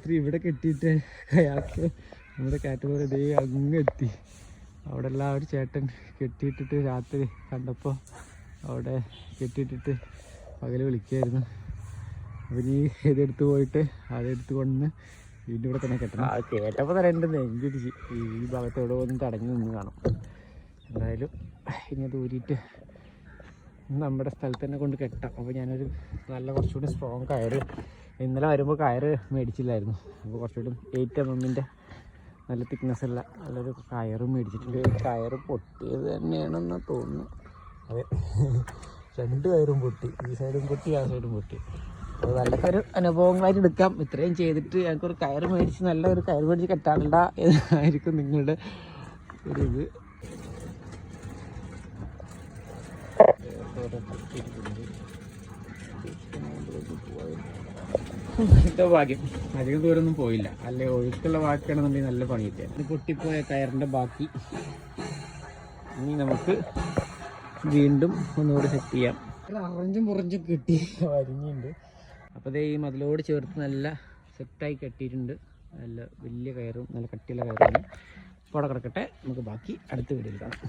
രാത്രി ഇവിടെ കെട്ടിയിട്ട് കയാക്ക് നമ്മുടെ കാറ്റഗറി ദേ അങ്ങ് എത്തി. അവിടെ എല്ലാം ഒരു ചേട്ടൻ കെട്ടിയിട്ടിട്ട് രാത്രി കണ്ടപ്പോൾ അവിടെ കെട്ടിയിട്ടിട്ട് പകൽ വിളിക്കായിരുന്നു. അപ്പം നീ ഇതെടുത്ത് പോയിട്ട് അതെടുത്ത് കൊണ്ട് വീണ്ടും ഇവിടെ തന്നെ കെട്ടണം. അത് കേട്ടപ്പോൾ തന്നെ എന്റെ നെഞ്ചിടിച്ച് ഈ ഭാഗത്തോടെ ഒന്ന് തടഞ്ഞു നിന്ന് കാണും. എന്തായാലും ഇനി അത് ഊരിയിട്ട് നമ്മുടെ സ്ഥലത്ത് തന്നെ കൊണ്ട് കെട്ടാം. അപ്പോൾ ഞാനൊരു നല്ല കുറച്ചുകൂടി സ്ട്രോങ് കയർ ഇന്നലെ വരുമ്പോൾ കയർ മേടിച്ചില്ലായിരുന്നു. അപ്പോൾ കുറച്ചുകൂടി എയ്റ്റ് എം എമ്മിന്റെ നല്ല തിക്നെസ് ഉള്ള നല്ലൊരു കയറും മേടിച്ചിട്ടുണ്ട്. കയർ പൊട്ടിയത് തന്നെയാണെന്ന് തോന്നുന്നു. അതെ. രണ്ട് കയറും പൊട്ടി. ഈ സൈഡും പൊട്ടി ആ സൈഡും പൊട്ടി. അപ്പോൾ നല്ല ഒരു അനുഭവങ്ങളായിട്ട് എടുക്കാം. ഇത്രയും ചെയ്തിട്ട് ഞങ്ങൾക്കൊരു കയർ മേടിച്ച് നല്ല ഒരു കയറ് മേടിച്ച് കെട്ടാണ്ട എന്നായിരിക്കും നിങ്ങളുടെ ഒരു ഇത്. എന്തോ ഭാഗ്യം. അധികം ദൂരമൊന്നും പോയില്ല. അല്ലെ ഒഴുക്കുള്ള ബാക്കിയാണെന്നുണ്ടെങ്കിൽ നല്ല പണി കിട്ടിയത് പൊട്ടിപ്പോയ കയറിന്റെ ബാക്കി. ഇനി നമുക്ക് വീണ്ടും ഒന്നുകൂടി സെറ്റ് ചെയ്യാം. അറഞ്ചും പുറഞ്ചും കിട്ടി. വരിഞ്ഞുണ്ട്. അപ്പോൾ ഈ മതിലോട് ചേർത്ത് നല്ല സെറ്റായി കെട്ടിയിട്ടുണ്ട്. നല്ല വലിയ കയറും നല്ല കട്ടിയുള്ള കയറും. അപ്പോൾ അവിടെ കിടക്കട്ടെ. നമുക്ക് ബാക്കി അടുത്ത വീഡിയോയിൽ കാണാം.